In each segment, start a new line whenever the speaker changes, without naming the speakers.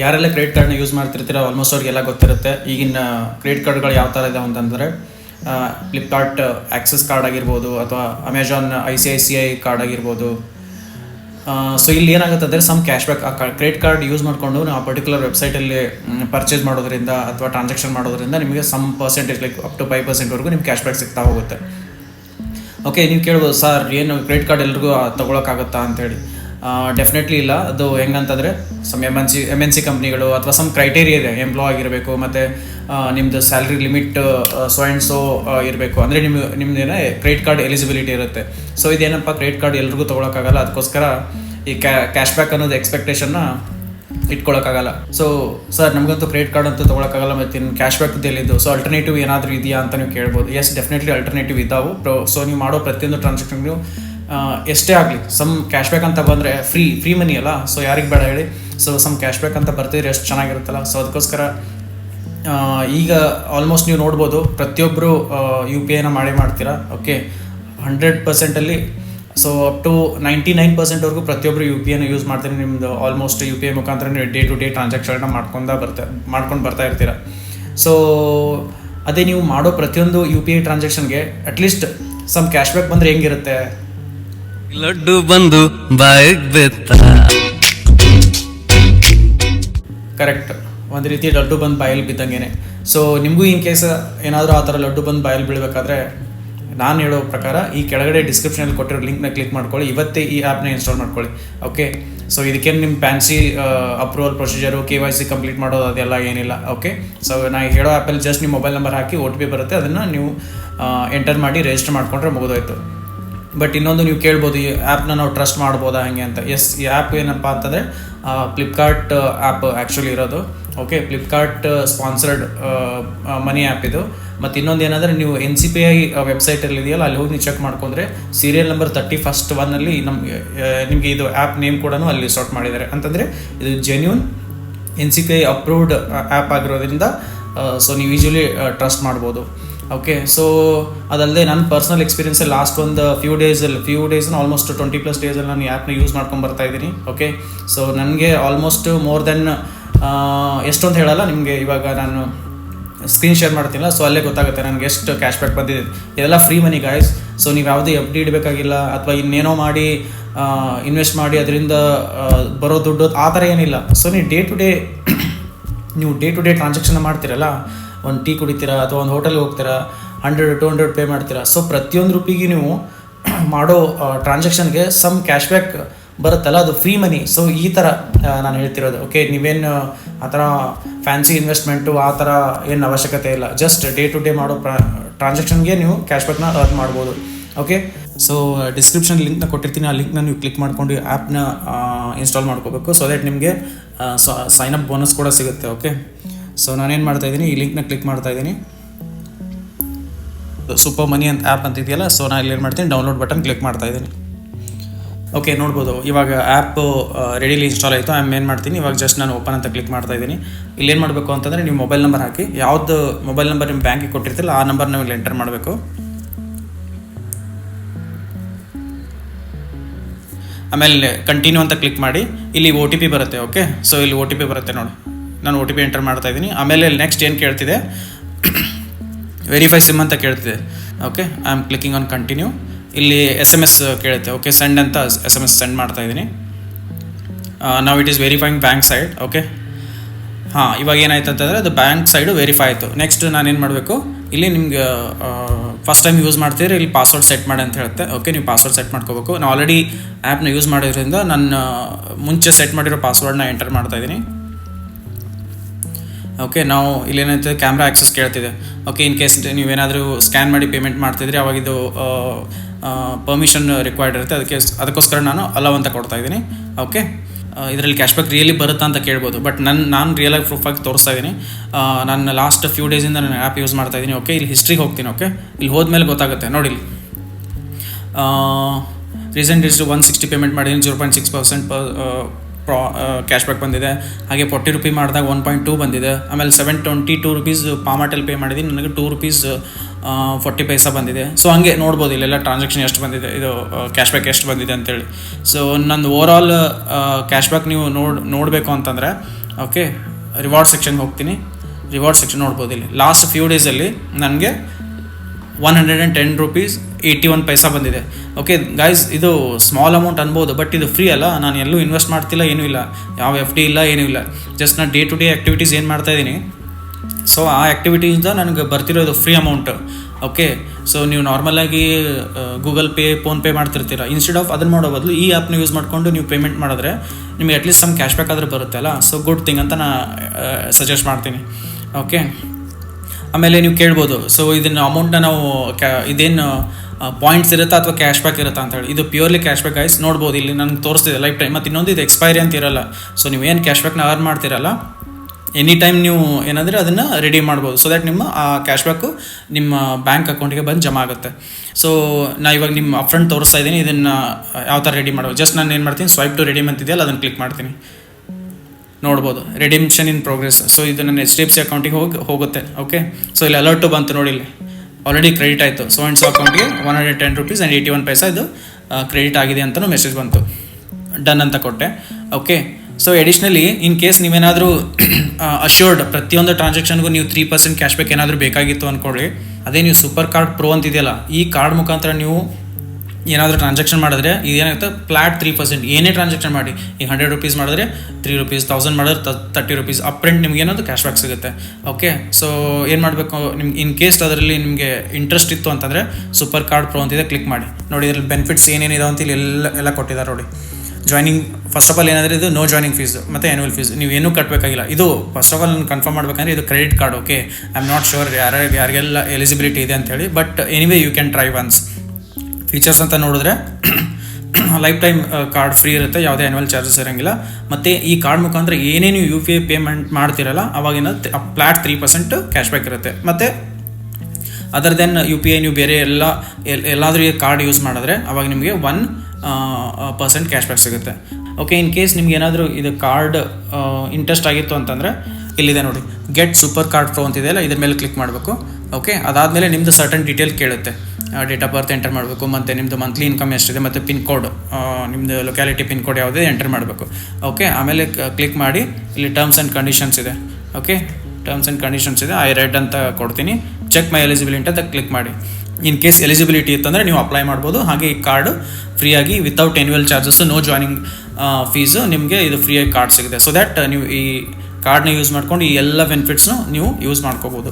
ಯಾರೆಲ್ಲ ಕ್ರೆಡಿಟ್ ಕಾರ್ಡ್ನ use ಮಾಡ್ತಿರ್ತೀರೋ almost ಅವ್ರಿಗೆಲ್ಲ ಗೊತ್ತಿರುತ್ತೆ. ಈಗಿನ ಕ್ರೆಡಿಟ್ ಕಾರ್ಡ್ಗಳು ಯಾವ ಥರ ಇದಾವೆ ಅಂತಂದರೆ ಫ್ಲಿಪ್ಕಾರ್ಟ್ ಆಕ್ಸಿಸ್ ಕಾರ್ಡ್ ಆಗಿರ್ಬೋದು ಅಥವಾ Amazon I C I C I card ಆಗಿರ್ಬೋದು. ಸೊ ಇಲ್ಲಿ ಏನಾಗುತ್ತೆ ಅಂದರೆ ಸಮ್ ಕ್ಯಾಶ್ ಬ್ಯಾಕ್ ಆ ಕ್ರೆಡಿಟ್ ಕಾರ್ಡ್ ಯೂಸ್ ಮಾಡಿಕೊಂಡು ನಾವು ಪರ್ಟಿಕ್ಯುಲರ್ ವೆಬ್ಸೈಟಲ್ಲಿ ಪರ್ಚೇಸ್ ಮಾಡೋದ್ರಿಂದ ಅಥವಾ ಟ್ರಾನ್ಸಾಕ್ಷನ್ ಮಾಡೋದ್ರಿಂದ ನಿಮಗೆ some percentage like up to five ಪರ್ಸೆಂಟ್ವರೆಗೂ ನಿಮ್ಗೆ ಕ್ಯಾಶ್ ಬ್ಯಾಕ್ ಸಿಗ್ತಾ ಹೋಗುತ್ತೆ. ಓಕೆ ನೀವು ಕೇಳ್ಬೋದು, ಸರ್, ಏನು ಕ್ರೆಡಿಟ್ ಕಾರ್ಡ್ ಎಲ್ರಿಗೂ ತೊಗೊಳಕ್ಕಾಗುತ್ತಾ? ಅಂತೇಳಿ. ಡೆಫಿನೆಟ್ಲಿ ಇಲ್ಲ. ಅದು ಹೆಂಗಂತಂದರೆ some M N C M N C ಕಂಪ್ನಿಗಳು ಅಥವಾ ಸಮ್ ಕ್ರೈಟೇರಿಯಾ ಇದೆ. ಎಂಪ್ಲಾಯ್ ಆಗಿರಬೇಕು ಮತ್ತು ನಿಮ್ಮದು salary limit so and so ಇರಬೇಕು. ಅಂದರೆ ನಿಮ್ಮ ನಿಮ್ಮದೇನ ಕ್ರೆಡಿಟ್ ಕಾರ್ಡ್ ಎಲಿಜಿಬಿಲಿಟಿ ಇರುತ್ತೆ. ಸೊ ಇದೇನಪ್ಪ ಕ್ರೆಡಿಟ್ ಕಾರ್ಡ್ ಎಲ್ರಿಗೂ ತೊಗೊಳಕ್ಕಾಗಲ್ಲ. ಅದಕ್ಕೋಸ್ಕರ ಈ ಕ್ಯಾ ಕ್ಯಾಶ್ ಬ್ಯಾಕ್ ಅನ್ನೋದು ಎಕ್ಸ್ಪೆಕ್ಟೇಷನ್ನ ಇಟ್ಕೊಳಕ್ಕಾಗಲ್ಲ. ಸೊ ಸರ್ ನಮಗಂತೂ ಕ್ರೆಡಿಟ್ ಕಾರ್ಡ್ ಅಂತೂ ತೊಗೊಳಕ್ಕಾಗಲ್ಲ ಮತ್ತು ಇನ್ನು ಕ್ಯಾಶ್ ಬ್ಯಾಕ್ ಎಲ್ಲಿದ್ದು? ಸೊ ಅಲ್ಟರ್ನೇಟಿವ್ ಏನಾದರೂ ಇದೆಯಾ ಅಂತ ನೀವು ಕೇಳ್ಬೋದು. ಎಸ್ ಡೆಫಿನೆಟ್ಲಿ ಅಲ್ಟರ್ನೇಟಿವ್ ಇದ್ದಾವೆ. ಪ್ರೊ ಸೊ ನೀವು ಮಾಡೋ ಪ್ರತಿಯೊಂದು ಟ್ರಾನ್ಸಾಕ್ಷನ್ಗೂ ಎಷ್ಟೇ ಆಗಲಿ ಸಮ್ ಕ್ಯಾಶ್ ಬ್ಯಾಕ್ ಅಂತ ಬಂದರೆ ಫ್ರೀ ಫ್ರೀ ಮನಿ ಅಲ್ಲ ಸೊ ಯಾರಿಗೆ ಬೇಡ ಹೇಳಿ. ಸೊ ಸಮ್ ಕ್ಯಾಶ್ ಬ್ಯಾಕ್ ಅಂತ ಬರ್ತಿದ್ರೆ ಎಷ್ಟು ಚೆನ್ನಾಗಿರುತ್ತಲ್ಲ. ಸೊ ಅದಕ್ಕೋಸ್ಕರ ಈಗ ಆಲ್ಮೋಸ್ಟ್ ನೀವು ನೋಡ್ಬೋದು ಪ್ರತಿಯೊಬ್ಬರು ಯು ಪಿ ಐನ ಮಾಡೇ ಮಾಡ್ತೀರಾ okay hundred ಪರ್ಸೆಂಟಲ್ಲಿ so up to ninety nine ಪರ್ಸೆಂಟ್ವರೆಗೂ ಪ್ರತಿಯೊಬ್ಬರು ಯು ಪಿ ಐನ ಯೂಸ್ ಮಾಡ್ತೀನಿ. ನಿಮ್ಮದು ಆಲ್ಮೋಸ್ಟ್ ಯು ಪಿ ಐ ಮುಖಾಂತರ ನೀವು ಡೇ ಟು ಡೇ ಟ್ರಾನ್ಸಾಕ್ಷನ್ನ ಮಾಡ್ಕೊಂಡ ಬರ್ತಾ, ಮಾಡ್ಕೊಂಡು ಬರ್ತಾ ಇರ್ತೀರ. ಸೊ ಅದೇ ನೀವು ಮಾಡೋ ಪ್ರತಿಯೊಂದು U P I ಟ್ರಾನ್ಸಾಕ್ಷನ್ಗೆ at least some cash back ಬಂದರೆ ಹೆಂಗಿರುತ್ತೆ?
ಲಡ್ಡು ಬಂದು ಬಾಯಿಗ್ ಬೆತ್ತ.
ಕರೆಕ್ಟ್. ಒಂದು ರೀತಿ ಲಡ್ಡು ಬಂದು ಬಾಯಲ್ಲಿ ಬಿದ್ದಂಗೆ ಸೊ ನಿಮಗೂ ಇನ್ ಕೇಸ್ ಏನಾದರೂ ಆ ಥರ ಲಡ್ಡು ಬಂದು ಬಾಯಲ್ಲಿ ಬೀಳಬೇಕಾದ್ರೆ ನಾನು ಹೇಳೋ ಪ್ರಕಾರ ಈ ಕೆಳಗಡೆ ಡಿಸ್ಕ್ರಿಪ್ಷನಲ್ಲಿ ಕೊಟ್ಟಿರೋ ಲಿಂಕ್ನ ಕ್ಲಿಕ್ ಮಾಡ್ಕೊಳ್ಳಿ. ಇವತ್ತೇ ಈ ಆ್ಯಪ್ನ ಇನ್ಸ್ಟಾಲ್ ಮಾಡ್ಕೊಳ್ಳಿ. ಓಕೆ ಸೊ ಇದಕ್ಕೇನು ನಿಮ್ಮ fancy approval procedure K Y C complete ಮಾಡೋದು ಅದೆಲ್ಲ ಏನಿಲ್ಲ. ಓಕೆ ಸೊ ನಾ ಹೇಳೋ ಆ್ಯಪಲ್ಲಿ ಜಸ್ಟ್ ನಿಮ್ಮ ಮೊಬೈಲ್ ನಂಬರ್ ಹಾಕಿ ಒ ಟಿ ಪಿ ಬರುತ್ತೆ. ಅದನ್ನು ನೀವು ಎಂಟರ್ ಮಾಡಿ ರಿಜಿಸ್ಟರ್ ಮಾಡ್ಕೊಂಡ್ರೆ ಮುಗಿದೋಯ್ತು. ಬಟ್ ಇನ್ನೊಂದು ನೀವು ಕೇಳ್ಬೋದು, ಈ ಆ್ಯಪ್ನ ನಾವು ಟ್ರಸ್ಟ್ ಮಾಡ್ಬೋದಾ ಹಾಗೆ ಅಂತ. ಎಸ್ ಈ ಆ್ಯಪ್ ಏನಪ್ಪ ಅಂತಂದರೆ ಫ್ಲಿಪ್ಕಾರ್ಟ್ ಆ್ಯಪ್ ಆ್ಯಕ್ಚುಲಿ ಇರೋದು. Okay Flipkart sponsored money app ಇದು. ಮತ್ತು ಇನ್ನೊಂದು ಏನಂದರೆ, ನೀವು ಎನ್ ಸಿ ಪಿ ಐ ವೆಬ್ಸೈಟಲ್ಲಿ ಇದೆಯಲ್ಲ, ಅಲ್ಲಿ ಹೋಗಿ ನೀವು ಚೆಕ್ ಮಾಡ್ಕೊಂಡ್ರೆ ಸೀರಿಯಲ್ ನಂಬರ್ ತರ್ಟಿ ಫಸ್ಟ್ ಒನ್ನಲ್ಲಿ ನಮಗೆ ನಿಮಗೆ ಇದು ಆ್ಯಪ್ ನೇಮ್ ಕೂಡ ಅಲ್ಲಿ ಸ್ಟಾರ್ಟ್ ಮಾಡಿದ್ದಾರೆ. ಅಂತಂದರೆ, ಇದು genuine N C P I approved app ಆಗಿರೋದ್ರಿಂದ ಸೊ ನೀವು ಯೂಶಲಿ ಟ್ರಸ್ಟ್ ಮಾಡ್ಬೋದು. ಓಕೆ ಸೊ ಅದಲ್ಲದೆ ನನ್ನ ಪರ್ಸ್ನಲ್ ಎಕ್ಸ್ಪೀರಿಯನ್ಸಲ್ಲಿ ಲಾಸ್ಟ್ ಒಂದು ಫ್ಯೂ ಡೇಸಲ್ಲಿ few days almost twenty plus ಡೇಸಲ್ಲಿ ನಾನು ಆ್ಯಪ್ನ ಯೂಸ್ ಮಾಡ್ಕೊಂಡು ಬರ್ತಾ ಇದ್ದೀನಿ ಓಕೆ ಸೊ ನನಗೆ ಆಲ್ಮೋಸ್ಟ್ ಮೋರ್ ದೆನ್ ಎಷ್ಟೊಂದು ಹೇಳಲ್ಲ, ನಿಮಗೆ ಇವಾಗ ನಾನು ಸ್ಕ್ರೀನ್ ಶೇರ್ ಮಾಡ್ತೀನಲ್ಲ ಸೊ ಅಲ್ಲೇ ಗೊತ್ತಾಗುತ್ತೆ ನನಗೆ ಎಷ್ಟು ಕ್ಯಾಶ್ ಬ್ಯಾಕ್ ಬಂದಿದೆ. ಇದೆಲ್ಲ ಫ್ರೀ ಮನಿ ಗಾಯ್ಸ್ ಸೊ ನೀವು ಯಾವುದೇ ಎಫ್ ಡಿ ಇಡಬೇಕಾಗಿಲ್ಲ, ಅಥವಾ ಇನ್ನೇನೋ ಮಾಡಿ ಇನ್ವೆಸ್ಟ್ ಮಾಡಿ, ಅದರಿಂದ ಬರೋ ದುಡ್ಡು, ಆ ಥರ ಏನಿಲ್ಲ. ಸೊ ನೀವು ಡೇ ಟು ಡೇ ನೀವು ಡೇ ಟು ಡೇ ಟ್ರಾನ್ಸಾಕ್ಷನ್ ಮಾಡ್ತೀರಲ್ಲ ಒಂದು ಟೀ ಕುಡಿತೀರಾ ಅಥವಾ ಒಂದು ಹೋಟೆಲ್ಗೆ ಹೋಗ್ತೀರಾ ಹಂಡ್ರೆಡ್ ಟು ಹಂಡ್ರೆಡ್ ಪೇ ಮಾಡ್ತೀರಾ. ಸೊ ಪ್ರತಿಯೊಂದು ರೂಪಿಗೆ ನೀವು ಮಾಡೋ ಟ್ರಾನ್ಸಾಕ್ಷನ್ಗೆ ಸಮ್ ಕ್ಯಾಶ್ ಬ್ಯಾಕ್ ಬರುತ್ತಲ್ಲ, ಅದು ಫ್ರೀ ಮನಿ ಸೊ ಈ ಥರ ನಾನು ಹೇಳ್ತಿರೋದು. ಓಕೆ ನೀವೇನು, ಆ ಥರ ಫ್ಯಾನ್ಸಿ ಇನ್ವೆಸ್ಟ್ಮೆಂಟು ಆ ಥರ ಏನು ಅವಶ್ಯಕತೆ ಇಲ್ಲ. ಜಸ್ಟ್ ಡೇ ಟು ಡೇ ಮಾಡೋ ಟ್ರಾನ್ಸಾಕ್ಷನ್ಗೆ ನೀವು ಕ್ಯಾಶ್ ಬ್ಯಾಕ್ನ ಅರ್ನ್ ಮಾಡ್ಬೋದು. ಓಕೆ ಸೊ ಡಿಸ್ಕ್ರಿಪ್ಷನ್ ಲಿಂಕ್ನ ಕೊಟ್ಟಿರ್ತೀನಿ. ಆ ಲಿಂಕ್ನ ನೀವು ಕ್ಲಿಕ್ ಮಾಡ್ಕೊಂಡು ಆ್ಯಪ್ನ ಇನ್ಸ್ಟಾಲ್ ಮಾಡ್ಕೋಬೇಕು. ಸೊ ದಟ್ ನಿಮಗೆ ಸೈನ್ ಅಪ್ ಬೋನಸ್ ಕೂಡ ಸಿಗುತ್ತೆ. ಓಕೆ ಸೊ ನಾನೇನು ಮಾಡ್ತಾ ಇದ್ದೀನಿ? ಈ ಲಿಂಕ್ನ ಕ್ಲಿಕ್ ಮಾಡ್ತಾ ಇದ್ದೀನಿ. ಸೂಪರ್ ಮನಿ ಅಂತ ಆ್ಯಪ್ ಅಂತ ಇದೆಯಲ್ಲ ಸೊ ನಾನು ಇಲ್ಲಿ ಏನು ಮಾಡ್ತೀನಿ? ಡೌನ್ಲೋಡ್ ಬಟನ್ ಕ್ಲಿಕ್ ಮಾಡ್ತಾ ಇದ್ದೀನಿ. ಓಕೆ ನೋಡ್ಬೋದು. ಇವಾಗ ಆ್ಯಪ್ ರೆಡಿಲಿ ಇನ್ಸ್ಟಾಲ್ ಆಯಿತು. ಆ್ಯಮ್ ಏನು ಮಾಡ್ತೀನಿ? ಇವಾಗ ಜಸ್ಟ್ ನಾನು ಓಪನ್ ಅಂತ ಕ್ಲಿಕ್ ಮಾಡ್ತಾ ಇದ್ದೀನಿ. ಇಲ್ಲಿ ಏನು ಮಾಡಬೇಕು ಅಂತಂದರೆ ನೀವು ಮೊಬೈಲ್ ನಂಬರ್ ಹಾಕಿ, ಯಾವ್ದು ಮೊಬೈಲ್ ನಂಬರ್ ನಿಮ್ಮ ಬ್ಯಾಂಕಿಗೆ ಕೊಟ್ಟಿರ್ತಿಲ್ಲ ಆ ನಂಬರ್ ನೀವು ಇಲ್ಲಿ ಎಂಟರ್ ಮಾಡಬೇಕು. ಆಮೇಲೆ ಕಂಟಿನ್ಯೂ ಅಂತ ಕ್ಲಿಕ್ ಮಾಡಿ, ಇಲ್ಲಿ ಓ ಟಿ ಪಿ ಬರುತ್ತೆ ಓಕೆ ಸೊ ಇಲ್ಲಿ ಓ ಟಿ ಪಿ ಬರುತ್ತೆ ನೋಡಿ. ನಾನು ಒ ಟಿ ಪಿ ಎಂಟರ್ ಮಾಡ್ತಾ ಇದ್ದೀನಿ. ಆಮೇಲೆ ನೆಕ್ಸ್ಟ್ ಏನು ಕೇಳ್ತಿದೆ? ವೆರಿಫೈ ಸಿಮ್ ಅಂತ ಕೇಳ್ತಿದೆ. Okay I am clicking on continue ಇಲ್ಲಿ ಎಸ್ ಎಂ ಎಸ್ ಕೇಳುತ್ತೆ. ಓಕೆ ಸೆಂಡ್ ಅಂತ ಎಸ್ ಎಂ ಎಸ್ ಸೆಂಡ್ ಮಾಡ್ತಾ ಇದ್ದೀನಿ. ನಾವು it is verifying bank side okay ಹಾಂ, ಇವಾಗ ಏನಾಯ್ತು ಅಂತಂದರೆ ಅದು ಬ್ಯಾಂಕ್ ಸೈಡು ವೆರಿಫೈ ಆಯಿತು. ನೆಕ್ಸ್ಟ್ ನಾನೇನು ಮಾಡಬೇಕು? ಇಲ್ಲಿ ನಿಮ್ಗೆ ಫಸ್ಟ್ ಟೈಮ್ ಯೂಸ್ ಮಾಡ್ತಿದ್ರೆ ಇಲ್ಲಿ ಪಾಸ್ವರ್ಡ್ ಸೆಟ್ ಮಾಡಿ ಅಂತ ಹೇಳುತ್ತೆ. ಓಕೆ ನೀವು ಪಾಸ್ವರ್ಡ್ ಸೆಟ್ ಮಾಡ್ಕೋಬೇಕು. ನಾನು ಆಲ್ರೆಡಿ ಆ್ಯಪ್ನ ಯೂಸ್ ಮಾಡಿರೋದ್ರಿಂದ ನನ್ನ ಮುಂಚೆ ಸೆಟ್ ಮಾಡಿರೋ ಪಾಸ್ವರ್ಡ್ನ ಎಂಟರ್ ಮಾಡ್ತಾ ಇದ್ದೀನಿ. ಓಕೆ ನಾವು ಇಲ್ಲೇನೈತೆ? ಕ್ಯಾಮ್ರಾ ಆ್ಯಕ್ಸಸ್ ಕೇಳ್ತಿದೆ. ಓಕೆ ಇನ್ ಕೇಸ್ ನೀವೇನಾದರೂ ಸ್ಕ್ಯಾನ್ ಮಾಡಿ ಪೇಮೆಂಟ್ ಮಾಡ್ತಿದ್ರೆ ಅವಾಗ ಪರ್ಮಿಷನ್ ರಿಕ್ವೈರ್ಡ್ ಇರುತ್ತೆ. ಅದಕ್ಕೆ ಅದಕ್ಕೋಸ್ಕರ ನಾನು ಅಲವ್ ಅಂತ ಕೊಡ್ತಾ ಇದ್ದೀನಿ. ಓಕೆ ಇದರಲ್ಲಿ ಕ್ಯಾಶ್ಬ್ಯಾಕ್ ರಿಯಲಿ ಬರುತ್ತಾ ಅಂತ ಕೇಳ್ಬೋದು. ಬಟ್ ನನ್ನ ನಾನು ರಿಯಲಾಗಿ ಪ್ರೂಫಾಗಿ ತೋರಿಸ್ತಾ ಇದ್ದೀನಿ. ನಾನು ಲಾಸ್ಟ್ ಫ್ಯೂ ಡೇಸಿಂದ ನಾನು ಆ್ಯಪ್ ಯೂಸ್ ಮಾಡ್ತಾ ಇದ್ದೀನಿ. ಓಕೆ ಇಲ್ಲಿ ಹಿಸ್ಟ್ರಿಗೆ ಹೋಗ್ತೀನಿ ಓಕೆ ಇಲ್ಲಿ ಹೋದ್ಮೇಲೆ ಗೊತ್ತಾಗುತ್ತೆ. ನೋಡಿ ಇಲ್ಲಿ. Recent is one sixty payment ಮಾಡಿದ್ದೀನಿ ಜೀರೋ ಪಾಯಿಂಟ್ ಸಿಕ್ಸ್ ಪರ್ಸೆಂಟ್ ಪ್ರಾ ಕ್ಯಾಶ್ ಬ್ಯಾಕ್ ಬಂದಿದೆ. ಹಾಗೆ ಫೋರ್ಟಿ ರುಪಿ ಮಾಡಿದಾಗ ಒನ್ ಪಾಯಿಂಟ್ ಟೂ ಬಂದಿದೆ. ಆಮೇಲೆ ಸೆವೆನ್ ಟ್ವೆಂಟಿ ಟೂ ರುಪೀಸ್ ಪಾಮಾಟಲ್ಲಿ ಪೇ ಮಾಡಿದ್ದೀನಿ. ನನಗೆ ಟೂ ರುಪೀಸ್ ಫೋರ್ಟಿ ಪೈಸಾ ಬಂದಿದೆ. ಸೊ ಹಂಗೆ ನೋಡ್ಬೋದು ಇಲ್ಲೆಲ್ಲ ಟ್ರಾನ್ಸಾಕ್ಷನ್ ಎಷ್ಟು ಬಂದಿದೆ, ಇದು ಕ್ಯಾಶ್ ಬ್ಯಾಕ್ ಎಷ್ಟು ಬಂದಿದೆ ಅಂತೇಳಿ. ಸೊ ನಂದು ಓವರ್ ಆಲ್ ಕ್ಯಾಶ್ ಬ್ಯಾಕ್ ನೀವು ನೋಡ್, ನೋಡಬೇಕು ಅಂತಂದರೆ ಓಕೆ ರಿವಾರ್ಡ್ ಸೆಕ್ಷನ್ಗೆ ಹೋಗ್ತೀನಿ. ರಿವಾರ್ಡ್ ಸೆಕ್ಷನ್ ನೋಡ್ಬೋದು ಇಲ್ಲಿ. ಲಾಸ್ಟ್ ಫ್ಯೂ ಡೇಸಲ್ಲಿ ನನಗೆ one hundred and ten rupees eighty one paisa ಬಂದಿದೆ. ಓಕೆ ಗಾಯ್ಸ್ ಇದು ಸ್ಮಾಲ್ ಅಮೌಂಟ್ ಅನ್ಬೋದು ಬಟ್ ಇದು ಫ್ರೀ ಅಲ್ಲ. ನಾನು ಎಲ್ಲೂ ಇನ್ವೆಸ್ಟ್ ಮಾಡ್ತಿಲ್ಲ, ಏನೂ ಇಲ್ಲ. ಯಾವ ಎಫ್ ಡಿ ಇಲ್ಲ, ಏನೂ ಇಲ್ಲ. ಜಸ್ಟ್ ನಾನು ಡೇ ಟು ಡೇ ಆ್ಯಕ್ಟಿವಿಟೀಸ್ ಏನು ಮಾಡ್ತಾ ಇದ್ದೀನಿ. ಸೊ ಆ ಆ್ಯಕ್ಟಿವಿಟೀಸಿಂದ ನನಗೆ ಬರ್ತಿರೋದು ಫ್ರೀ ಅಮೌಂಟ್ ಓಕೆ ಸೊ ನೀವು ನಾರ್ಮಲಾಗಿ ಗೂಗಲ್ ಪೇ ಫೋನ್ಪೇ ಮಾಡ್ತಿರ್ತೀರ. ಇನ್ಸ್ಟೆಡ್ ಆಫ್ ಅದನ್ನು ಮಾಡೋ ಬದಲು ಈ ಆ್ಯಪ್ನ ಯೂಸ್ ಮಾಡಿಕೊಂಡು ನೀವು ಪೇಮೆಂಟ್ ಮಾಡಿದ್ರೆ ನಿಮಗೆ ಅಟ್ಲೀಸ್ಟ್ ಸಮ್ ಕ್ಯಾಶ್ ಬ್ಯಾಕ್ ಆದರೂ ಬರುತ್ತೆ ಅಲ್ಲ? ಸೊ ಗುಡ್ ಥಿಂಗ್ ಅಂತ ನಾನು ಸಜೆಸ್ಟ್ ಮಾಡ್ತೀನಿ. ಓಕೆ ಆಮೇಲೆ ನೀವು ಕೇಳ್ಬೋದು. ಸೊ ಇದನ್ನು ಅಮೌಂಟ್ನ ನಾವು ಕ್ಯಾ ಇದೇನು ಪಾಯಿಂಟ್ಸ್ ಇರುತ್ತಾ ಅಥವಾ ಕ್ಯಾಶ್ ಬ್ಯಾಕ್ ಇರುತ್ತಾ ಅಂತ ಹೇಳಿ. ಇದು ಪ್ಯೂರ್ಲಿ ಕ್ಯಾಶ್ ಬ್ಯಾಕ್ ಗೈಸ್ ನೋಡ್ಬೋದು, ಇಲ್ಲಿ ನನಗೆ ತೋರಿಸ್ತಿದೆ ಲೈಫ್ ಟೈಮ್ ಮತ್ತು ಇನ್ನೊಂದು ಇದು ಎಕ್ಸ್ಪೈರಿ ಅಂತ ಇರಲ್ಲ. ಸೊ ನೀವು ಏನು ಕ್ಯಾಶ್ ಬ್ಯಾಕ್ನ ಅರ್ನ್ ಮಾಡ್ತಿರಲ್ಲ ಎನಿ ಟೈಮ್ ನೀವು ಏನಂದರೆ ಅದನ್ನು ರೆಡಿ ಮಾಡ್ಬೋದು. ಸೊ ದ್ಯಾಟ್ ನಿಮ್ಮ, ಆ ಕ್ಯಾಶ್ ಬ್ಯಾಕು ನಿಮ್ಮ ಬ್ಯಾಂಕ್ ಅಕೌಂಟಿಗೆ ಬಂದು ಜಮಾ ಆಗುತ್ತೆ. ಸೊ ನಾ ಇವಾಗ ನಿಮ್ಮ ಫ್ರೆಂಡ್ ತೋರಿಸ್ತಾ ಇದ್ದೀನಿ, ಇದನ್ನು ಯಾವ ಥರ ರೆಡಿ ಮಾಡೋದು ಜಸ್ಟ್ ನಾನು ಏನು ಮಾಡ್ತೀನಿ ಸ್ವೈಪ್ ಟು ರೆಡಿಮ್ ಅಂತಿದೆಯಲ್ಲ, ಅದನ್ನು ಕ್ಲಿಕ್ ಮಾಡ್ತೀನಿ. ನೋಡ್ಬೋದು ರೆಡಿಮ್ಷನ್ ಇನ್ ಪ್ರೋಗ್ರೆಸ್ ಸೊ ಇದು ನನ್ನ ಎಚ್ ಡಿ ಎಫ್ ಸಿ ಅಕೌಂಟಿಗೆ ಹೋಗಿ, ಹೋಗುತ್ತೆ ಓಕೆ ಸೊ ಇಲ್ಲಿ ಅಲರ್ಟು ಬಂತು ನೋಡಿ ಇಲ್ಲಿ. ಆಲ್ರೆಡಿ ಕ್ರೆಡಿಟ್ ಆಯಿತು. ಸೊ ಅಂಡ್ ಸೊ ಅಕೌಂಟ್ಗೆ one hundred ten rupees and eighty one paisa ಇದು ಕ್ರೆಡಿಟ್ ಆಗಿದೆ ಅಂತಲೂ ಮೆಸೇಜ್ ಬಂತು. ಡನ್ ಅಂತ ಕೊಟ್ಟೆ. Okay so additionally in case ನೀವೇನಾದರೂ ಅಶ್ಯೂರ್ಡ್ ಪ್ರತಿಯೊಂದು ಟ್ರಾನ್ಸಾಕ್ಷನ್ಗೂ ನೀವು ತ್ರೀ ಪರ್ಸೆಂಟ್ ಕ್ಯಾಶ್ಬ್ಯಾಕ್ ಏನಾದರೂ ಬೇಕಾಗಿತ್ತು ಅಂದ್ಕೊಳ್ಳಿ ಅದೇ ನೀವು ಸೂಪರ್ ಕಾರ್ಡ್ ಪ್ರೋ ಅಂತಿದೆಯಲ್ಲ, ಈ ಕಾರ್ಡ್ ಮುಖಾಂತರ ನೀವು ಏನಾದರೂ ಟ್ರಾನ್ಸಾಕ್ಷನ್ ಮಾಡಿದ್ರೆ ಇದೇನಾಗುತ್ತೆ? ಫ್ಲಾಟ್ ತ್ರೀ ಪರ್ಸೆಂಟ್ ಏನೇ ಟ್ರಾನ್ಸಾಕ್ಷನ್ ಮಾಡಿ ಈಗ ಹಂಡ್ರೆಡ್ ರುಪೀಸ್ ಮಾಡಿದ್ರೆ ತ್ರೀ ರುಪೀಸ್ ತೌಸಂಡ್ ಮಾಡಿದ್ರೆ ತರ್ಟಿ ರುಪೀಸ್ ಅಪ್ರೆಂಟ್ ನಿಮ್ಗೆ ಏನಾದರೂ ಕ್ಯಾಶ್ ಬ್ಯಾಕ್ ಸಿಗುತ್ತೆ. ಓಕೆ ಸೊ ಏನು ಮಾಡಬೇಕು? ನಿಮ್ಗೆ ಇನ್ ಕೇಸ್ ಅದರಲ್ಲಿ ನಿಮಗೆ ಇಂಟ್ರೆಸ್ಟ್ ಇತ್ತು ಅಂತಂದರೆ ಸೂಪರ್ ಕಾರ್ಡ್ ಪ್ರೋ ಅಂತಿದೆ ಕ್ಲಿಕ್ ಮಾಡಿ. ನೋಡಿ, ಇದರಲ್ಲಿ ಬೆನಿಫಿಟ್ಸ್ ಏನೇನಿದಾವೆ ಅಂತ ಇಲ್ಲಿ ಎಲ್ಲ ಎಲ್ಲ ಕೊಟ್ಟಿದ್ದಾರೆ ನೋಡಿ. ಜಾಯ್ನಿಂಗ್ ಫಸ್ಟ್ ಆಫ್ ಆಲ್ ಏನಾದರೆ ಇದು ನೋ ಜಾಯ್ನಿಂಗ್ ಫೀಸ್ ಮತ್ತು ಆ್ಯನ್ಯುವಲ್ ಫೀಸ್ ನೀವು ಏನೂ ಕಟ್ಟಬೇಕಾಗಿಲ್ಲ ಇದು ಫಸ್ಟ್ ಆಫ್ ಆಲ್ ನಾನು ಕನ್ಫರ್ಮ್ ಮಾಡ್ಬೇಕಂದ್ರೆ ಇದು credit card okay I am not sure ಯಾರು ಯಾರಿಗೆಲ್ಲ ಎಲಿಜಿಬಿಲಿಟಿ ಇದೆ ಅಂತ ಹೇಳಿ but anyway you can try once features ಅಂತ ನೋಡಿದ್ರೆ ಲೈಫ್ ಟೈಮ್ ಕಾರ್ಡ್ ಫ್ರೀ ಇರುತ್ತೆ, ಯಾವುದೇ ಆ್ಯನ್ಯಲ್ ಚಾರ್ಜಸ್ ಇರೋಂಗಿಲ್ಲ. ಮತ್ತು ಈ ಕಾರ್ಡ್ ಮುಖಾಂತರ ಏನೇನು ಯು ಪಿ ಐ ಪೇಮೆಂಟ್ ಮಾಡ್ತಿರಲ್ಲ ಅವಾಗಿನ flat three percent cash back ಇರುತ್ತೆ. ಮತ್ತು other than U P I ನೀವು ಬೇರೆ ಎಲ್ಲ, ಎಲ್, ಎಲ್ಲಾದರೂ ಈ ಕಾರ್ಡ್ ಯೂಸ್ ಮಾಡಿದ್ರೆ, ಅವಾಗ ನಿಮಗೆ ಒನ್ ಪರ್ಸೆಂಟ್ ಕ್ಯಾಶ್ ಬ್ಯಾಕ್ ಸಿಗುತ್ತೆ. ಓಕೆ ಇನ್ ಕೇಸ್ ನಿಮ್ಗೆ ಏನಾದರೂ ಇದು ಕಾರ್ಡ್ ಇಂಟ್ರೆಸ್ಟ್ ಆಗಿತ್ತು ಅಂತಂದರೆ, ಇಲ್ಲಿದೆ ನೋಡಿ. ಗೆಟ್ ಸೂಪರ್ ಕಾರ್ಡ್ ಪ್ರೋ ಅಂತಿದೆಯಲ್ಲ ಇದ್ರ ಮೇಲೆ ಕ್ಲಿಕ್ ಮಾಡಬೇಕು. ಓಕೆ ಅದಾದಮೇಲೆ ನಿಮ್ಮದು ಸರ್ಟನ್ ಡೀಟೇಲ್ ಕೇಳುತ್ತೆ. ಡೇಟ್ ಆಫ್ ಬರ್ತ್ ಎಂಟರ್ ಮಾಡಬೇಕು, ಮತ್ತು ನಿಮ್ಮದು ಮಂತ್ಲಿ ಇನ್ಕಮ್ ಎಷ್ಟಿದೆ, ಮತ್ತು ಪಿನ್ ಕೋಡ್ ನಿಮ್ಮದು ಲೊಕ್ಯಾಲಿಟಿ ಪಿನ್ ಕೋಡ್ ಯಾವುದೇ ಎಂಟರ್ ಮಾಡಬೇಕು. ಓಕೆ ಆಮೇಲೆ ಕ್ಲಿಕ್ ಮಾಡಿ, ಇಲ್ಲಿ ಟರ್ಮ್ಸ್ ಆ್ಯಂಡ್ ಕಂಡೀಷನ್ಸ್ ಇದೆ. ಓಕೆ ಟರ್ಮ್ಸ್ ಆ್ಯಂಡ್ ಕಂಡೀಷನ್ಸ್ ಇದೆ ಐ ರೆಡ್ ಅಂತ ಕೊಡ್ತೀನಿ. ಚೆಕ್ ಮೈ ಎಲಿಜಿಬಿಲಿಟಿ ಅಂತ ಕ್ಲಿಕ್ ಮಾಡಿ. ಇನ್ ಕೇಸ್ ಎಲಿಜಿಬಿಲಿಟಿ ಇತ್ತಂದರೆ ನೀವು ಅಪ್ಲೈ ಮಾಡ್ಬೋದು. ಹಾಗೆ ಈ ಕಾರ್ಡು ಫ್ರೀಯಾಗಿ without annual charges no joining fees ನಿಮಗೆ ಇದು ಫ್ರೀಯಾಗಿ ಕಾರ್ಡ್ ಸಿಗುತ್ತೆ. ಸೊ ದ್ಯಾಟ್ ನೀವು ಈ ಕಾರ್ಡ್ನ ಯೂಸ್ ಮಾಡ್ಕೊಂಡು ಈ ಎಲ್ಲ ಬೆನಿಫಿಟ್ಸ್ನು ನೀವು ಯೂಸ್ ಮಾಡ್ಕೋಬೋದು.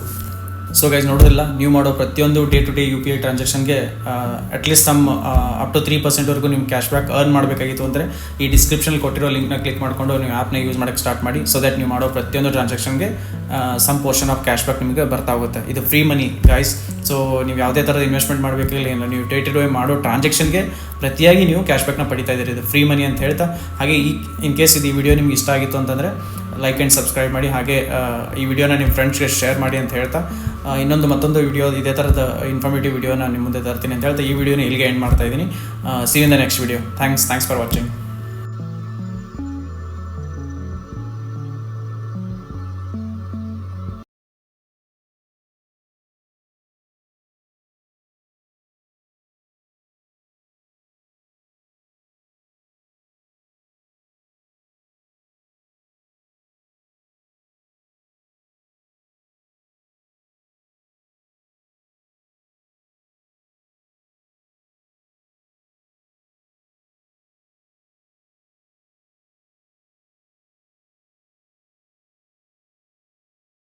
ಸೊ ಗೈಸ್ ನೋಡೋದಿಲ್ಲ, ನೀವು ಮಾಡೋ ಪ್ರತಿಯೊಂದು day to day U P I ಟ್ರಾನ್ಸಾಕ್ಷನ್ಗೆ at least ನಮ್ಮ ಅಪ್ ಟು ತ್ರೀ ಪರ್ಸೆಂಟ್ವರೆಗೂ ನಿಮ್ಮ ಕ್ಯಾಶ್ ಬ್ಯಾಕ್ ಅರ್ನ್ ಮಾಡಬೇಕಾಗಿತ್ತು ಅಂದರೆ ಈ ಡಿಸ್ಕ್ರಿಪ್ಷನ್ ಕೊಟ್ಟಿರೋ ಲಿಂಕ್ನ ಕ್ಲಿಕ್ ಮಾಡಿಕೊಂಡು ನೀವು ಆ್ಯಪ್ನ ಯೂಸ್ ಮಾಡೋಕ್ಕೆ ಸ್ಟಾರ್ಟ್ ಮಾಡಿ ಸೊ ದಟ್ ನೀವು ಮಾಡೋ ಪ್ರತಿಯೊಂದು ಟ್ರಾನ್ಸಾಕ್ಷನ್ಗೆ some portion of cash back ನಿಮಗೆ ಬರ್ತಾ ಹೋಗುತ್ತೆ. ಇದು ಫ್ರೀ ಮನಿ ಗೈಸ್ ಸೊ ನೀವು ಯಾವುದೇ ಥರದ ಇನ್ವೆಸ್ಟ್ಮೆಂಟ್ ಮಾಡಬೇಕಿಲ್ಲ ಇಲ್ಲ ನೀವು ಡೇ ಟು ಡೇ ಮಾಡೋ ಟ್ರಾನ್ಸಾಕ್ಷನ್ಗೆ ಪ್ರತಿಯಾಗಿ ನೀವು ಕ್ಯಾಶ್ ಬ್ಯಾಕ್ನ ಪಡಿತಾ ಇದ್ದೀರಿ. ಇದು ಫ್ರೀ ಮನಿ ಅಂತ ಹೇಳ್ತಾ, ಹಾಗೆ ಈ ಇನ್ ಕೇಸ್ ಇದು ಈ ವಿಡಿಯೋ ನಿಮ್ಗೆ ಇಷ್ಟ ಆಗಿತ್ತು ಅಂತಂದರೆ ಲೈಕ್ ಆ್ಯಂಡ್ ಸಬ್ಸ್ಕ್ರೈಬ್ ಮಾಡಿ, ಹಾಗೆ ಈ ವಿಡಿಯೋನ ನಿಮ್ಮ ಫ್ರೆಂಡ್ಸ್ಗೆ ಶೇರ್ ಮಾಡಿ ಅಂತ ಹೇಳ್ತಾ ಇನ್ನೊಂದು ಮತ್ತೊಂದು ವಿಡಿಯೋ ಇದೇ ಥರದ ಇನ್ಫಾರ್ಮೇಟಿವ್ ವಿಡಿಯೋನ ನಿಮ್ಮ ಮುಂದೆ ತರ್ತೀನಿ ಅಂತ ಹೇಳ್ತಾ ಈ ವಿಡಿಯೋನ ಇಲ್ಲಿಗೆ ಎಂಡ್ ಮಾಡ್ತಾ ಇದ್ದೀನಿ. See in the next video thanks thanks for watching